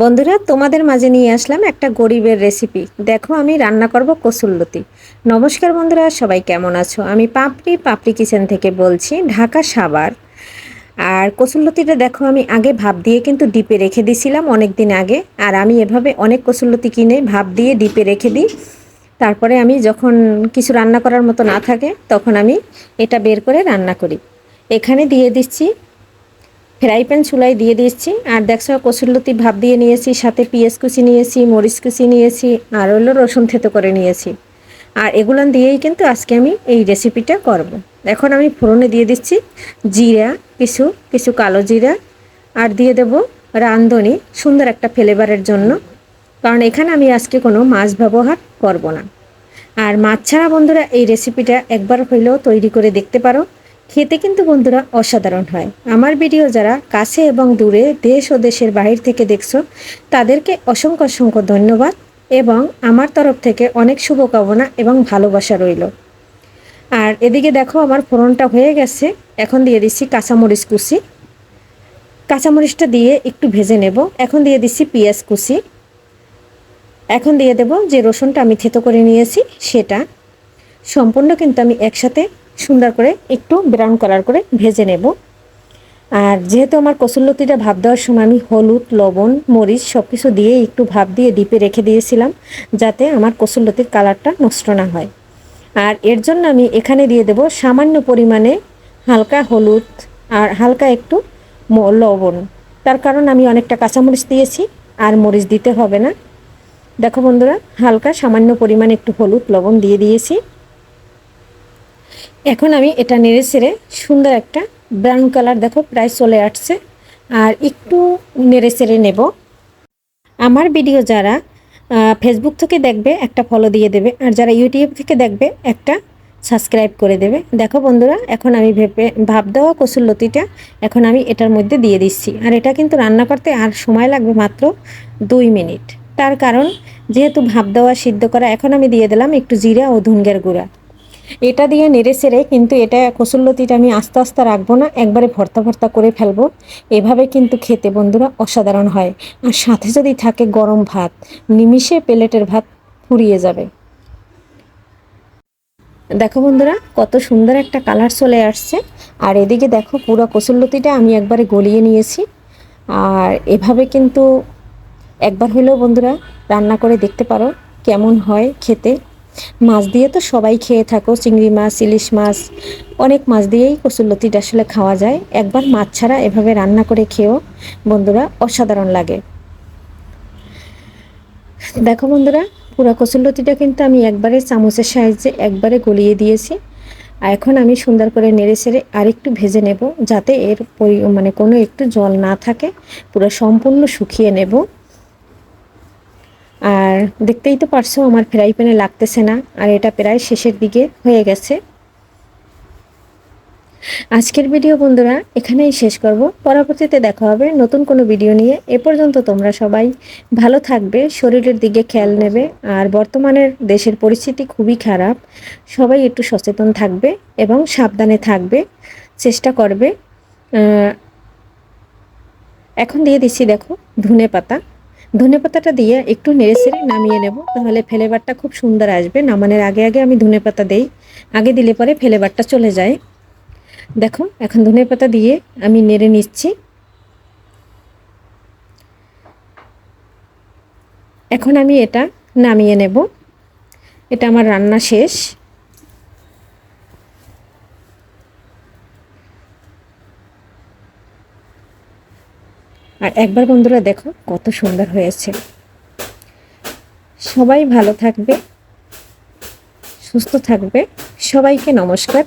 বন্ধুরা, তোমাদের মাঝে নিয়ে আসলাম একটা গরিবের রেসিপি দেখো, আমি রান্না করব কসুল্লতি নমস্কার বন্ধুরা, সবাই কেমন আছো? আমি পাপড়ি পাপড়ি কিচেন থেকে বলছি, ঢাকা সাবার আর কসুল্লতিটা দেখো, আমি আগে ভাপ দিয়ে কিন্তু ডিপে রেখে দিয়েছিলাম অনেক দিন আগে। আর আমি এভাবে অনেক কসুল্লতি কিনে ভাপ দিয়ে ডিপে রেখে দিই। তারপরে আমি যখন কিছু রান্না করার মতো না থাকে, তখন আমি এটা বের করে রান্না করি। এখানে দিয়ে দিচ্ছি ফ্রাই প্যান চুলাই দিয়ে দিচ্ছি আর দেখছ কসুরলতি ভাপ দিয়ে নিয়েছি, সাথে পেঁয়াজ কুচি নিয়েছি, মরিচ কুচি নিয়েছি, আর হলো রসুন থেতো করে নিয়েছি। আর এগুলো দিয়েই কিন্তু আজকে আমি এই রেসিপিটা করব। এখন আমি ফোড়নে দিয়ে দিচ্ছি জিরা, কিছু কিছু কালো জিরা, আর দিয়ে দেব রান্ধনি সুন্দর একটা ফ্লেভারের জন্য। কারণ এখানে আমি আজকে কোনো মাছ ব্যবহার করব না। আর মাছ ছাড়া বন্ধুরা এই রেসিপিটা একবার হইলেও তৈরি করে দেখতে পারো। খেতে কিন্তু বন্ধুরা অসাধারণ হয়। আমার ভিডিও যারা কাছে এবং দূরে দেশ ও দেশের বাহির থেকে দেখছ, তাদেরকে অসংখ্য অসংখ্য ধন্যবাদ এবং আমার তরফ থেকে অনেক শুভকামনা এবং ভালোবাসা রইল। আর এদিকে দেখো আমার ফোড়নটা হয়ে গেছে। এখন দিয়ে দিচ্ছি কাঁচামরিচ কুচি। কাঁচামরিচটা দিয়ে একটু ভেজে নেব। এখন দিয়ে দিচ্ছি পেঁয়াজ কুচি। এখন দিয়ে দেব যে রসুনটা আমি থেতো করে নিয়েছি, সেটা। সম্পূর্ণ কিন্তু আমি একসাথে সুন্দর করে একটু ব্রাউন কালার করে ভেজে নেব। আর যেহেতু আমার কসুল্লতিটা ভাব দেওয়ার সময় আমি হলুদ, লবণ, মরিচ সব কিছু দিয়ে একটু ভাব দিয়ে ডিপে রেখে দিয়েছিলাম, যাতে আমার কসুল্লতির কালারটা নষ্ট না হয়। আর এর জন্য আমি এখানে দিয়ে দেব সামান্য পরিমাণে হালকা হলুদ আর হালকা একটু লবণ। তার কারণ আমি অনেকটা কাঁচামরিচ দিয়েছি আর মরিচ দিতে হবে না। দেখো বন্ধুরা, হালকা সামান্য পরিমাণে একটু হলুদ, লবণ দিয়ে দিয়েছি। এখন আমি এটা নেড়ে ছেড়ে সুন্দর একটা ব্রাউন কালার দেখো, প্রায় চলে আসছে। আর একটু নেড়ে ছেড়ে নেব। আমার ভিডিও যারা ফেসবুক থেকে দেখবে, একটা ফলো দিয়ে দেবে। আর যারা ইউটিউব থেকে দেখবে, একটা সাবস্ক্রাইব করে দেবে। দেখো বন্ধুরা, এখন আমি ভেপে ভাব দেওয়া কসুল্লতিটা এখন আমি এটার মধ্যে দিয়ে দিচ্ছি। আর এটা কিন্তু রান্না করতে আর সময় লাগবে মাত্র দুই মিনিট। তার কারণ, যেহেতু ভাব দেওয়া, সিদ্ধ করা, এখন আমি দিয়ে দিলাম একটু জিরা ও ধুনগের গুঁড়া। এটা দিয়ে নেড়ে সেড়ে কিন্তু এটা কসুল্লতিটা আমি আস্তে আস্তে রাখব না, একবারে ভর্তা ভর্তা করে ফেলব। এভাবে কিন্তু খেতে বন্ধুরা অসাধারণ হয়। আর সাথে যদি থাকে গরম ভাত, নিমিষে প্লেটের ভাত ফুরিয়ে যাবে। দেখো বন্ধুরা, কত সুন্দর একটা কালার চলে আসছে। আর এদিকে দেখো পুরো কসুল্লতিটা আমি একবারে গলিয়ে নিয়েছি। আর এভাবে কিন্তু একবার হলেও বন্ধুরা রান্না করে দেখতে পারো কেমন হয় খেতে। মাছ দিয়ে তো সবাই খেয়ে থাকো, চিংড়ি মাছ, ইলিশ মাছ, অনেক মাছ দিয়েই কচুরলতিটা আসলে খাওয়া যায়। একবার মাছ ছাড়া এভাবে রান্না করে খেয়েও বন্ধুরা অসাধারণ লাগে। দেখো বন্ধুরা, পুরো কচুরলতিটা কিন্তু আমি একবারে চামচের সাহায্যে একবারে গলিয়ে দিয়েছি। আর এখন আমি সুন্দর করে নেড়ে ছেড়ে আরেকটু ভেজে নেব, যাতে এর পরি মানে কোনো একটু জল না থাকে, পুরো সম্পূর্ণ শুকিয়ে নেব। আর দেখতেই তো পারছ, আমার ফ্রাই প্যানে লাগতেছে না, আর এটা প্রায় শেষের দিকে হয়ে গেছে। আজকের ভিডিও বন্ধুরা, এখানেই শেষ করব। পরবর্তীতে দেখা হবে নতুন কোনো ভিডিও নিয়ে। এ পর্যন্ত তোমরা সবাই ভালো থাকবে, শরীরের দিকে খেয়াল নেবে, আর বর্তমানের দেশের পরিস্থিতি খুবই খারাপ। সবাই একটু সচেতন থাকবে এবং সাবধানে থাকবে, চেষ্টা করবে। এখন দিয়ে দিচ্ছি, দেখো ধনে পাতা ধনে পাতাটা দিয়ে একটু নেড়ে সেড়ে নামিয়ে নেব, তাহলে ফ্লেভারটা খুব সুন্দর আসবে। নামানোর আগে আগে আমি ধনে পাতা দেই। আগে দিলে পরে ফ্লেভারটা চলে যায়। দেখো এখন ধনে পাতা দিয়ে আমি নেড়ে নিচ্ছি। এখন আমি এটা নামিয়ে নেব। এটা আমার রান্না শেষ। আর একবার বন্ধুরা দেখো কত সুন্দর হয়েছে। সবাই ভালো থাকবে সুস্থ থাকবে। সবাইকে নমস্কার।